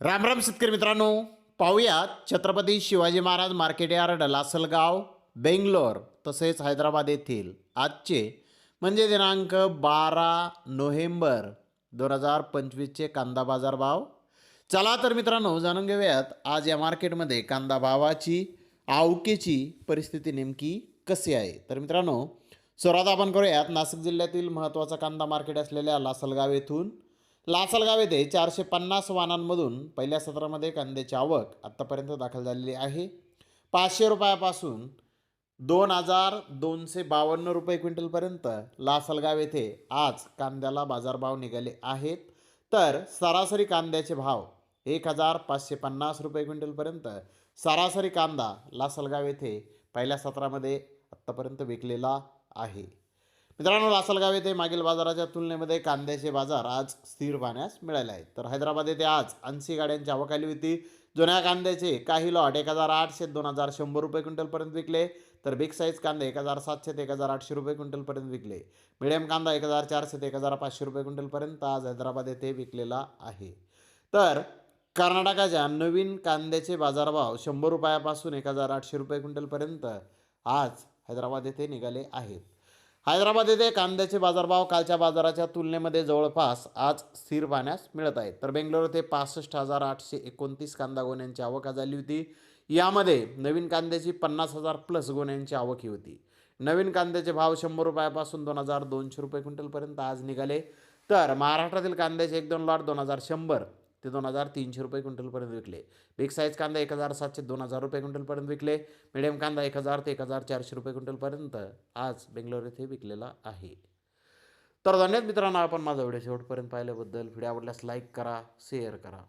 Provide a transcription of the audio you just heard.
राम राम शेतकरी मित्रांनो. पाहूयात छत्रपती शिवाजी महाराज मार्केट यार्ड लासलगाव बेंगलोर तसेच हैदराबाद येथील आजचे म्हणजे दिनांक बारा नोव्हेंबर दोन हजार पंचवीसचे कांदा बाजार भाव. चला तर मित्रांनो जाणून घेऊयात आज या मार्केटमध्ये कांदा भावाची आवकेची परिस्थिती नेमकी कशी आहे? तर मित्रांनो सुरुवात आपण करूयात. नाशिक जिल्ह्यातील महत्त्वाचा कांदा मार्केट असलेल्या लासलगाव येथून लासलगाव येथे चारशे पन्नास वाहनांमधून पहिल्या सत्रामध्ये कांद्याची आवक आत्तापर्यंत दाखल झालेली आहे. पाचशे रुपयापासून दोन हजार दोनशे बावन्न रुपये क्विंटलपर्यंत लासलगाव येथे आज कांद्याला बाजारभाव निघाले आहेत. तर सरासरी कांद्याचे भाव एक हजार पाचशे पन्नास रुपये क्विंटलपर्यंत सरासरी कांदा लासलगाव येथे पहिल्या सत्रामध्ये आत्तापर्यंत विकलेला आहे. मित्रांनो लासलगाव येथे मागील बाजाराच्या तुलनेमध्ये कांद्याचे बाजार आज स्थिर पाहण्यास मिळाले आहेत. तर हैदराबाद येथे आज ऐंशी गाड्यांची आवक आली होती. जुन्या कांद्याचे काही लॉट एक हजार आठशे दोन हजार शंभर रुपये क्विंटलपर्यंत विकले. तर बिग साईज कांदे एक हजार सातशे ते एक हजार आठशे रुपये क्विंटलपर्यंत विकले. मिडियम कांदा एक हजार चारशे ते एक हजार पाचशे रुपये क्विंटलपर्यंत आज हैदराबाद येथे विकलेला आहे. तर कर्नाटकाच्या नवीन कांद्याचे बाजारभाव शंभर रुपयापासून एक हजार आठशे रुपये क्विंटलपर्यंत आज हैदराबाद येथे निघाले आहेत. हैदराबाद येथे कांद्याचे बाजारभाव कालच्या बाजाराच्या तुलनेमध्ये जवळपास आज स्थिर पाहण्यास मिळत आहेत. तर बेंगलोर येथे पासष्ट हजार आठशे एकोणतीस कांदा गोण्यांची आवक झाली होती. यामध्ये नवीन कांद्याची पन्नास हजार प्लस गोण्यांची आवक ही होती. नवीन कांद्याचे भाव शंभर रुपयापासून दोन हजार दोनशे रुपये क्विंटलपर्यंत आज निघाले. तर महाराष्ट्रातील कांद्याचे एक दोन लाट दोन हजार शंभर ते दोन हजार तीनशे रुपये क्विंटलपर्यंत विकले. बिग साईज कांदा एक हजार सातशे दोन हजार रुपये क्विंटलपर्यंत विकले. मिडियम कांदा एक हजार ते एक हजार चारशे रुपये क्विंटलपर्यंत आज बेंगलोर येथे विकलेला आहे. तर धन्यवाद मित्रांनो आपण माझा व्हिडिओ शेवटपर्यंत पाहिल्याबद्दल. व्हिडिओ आवडल्यास लाईक करा शेअर करा.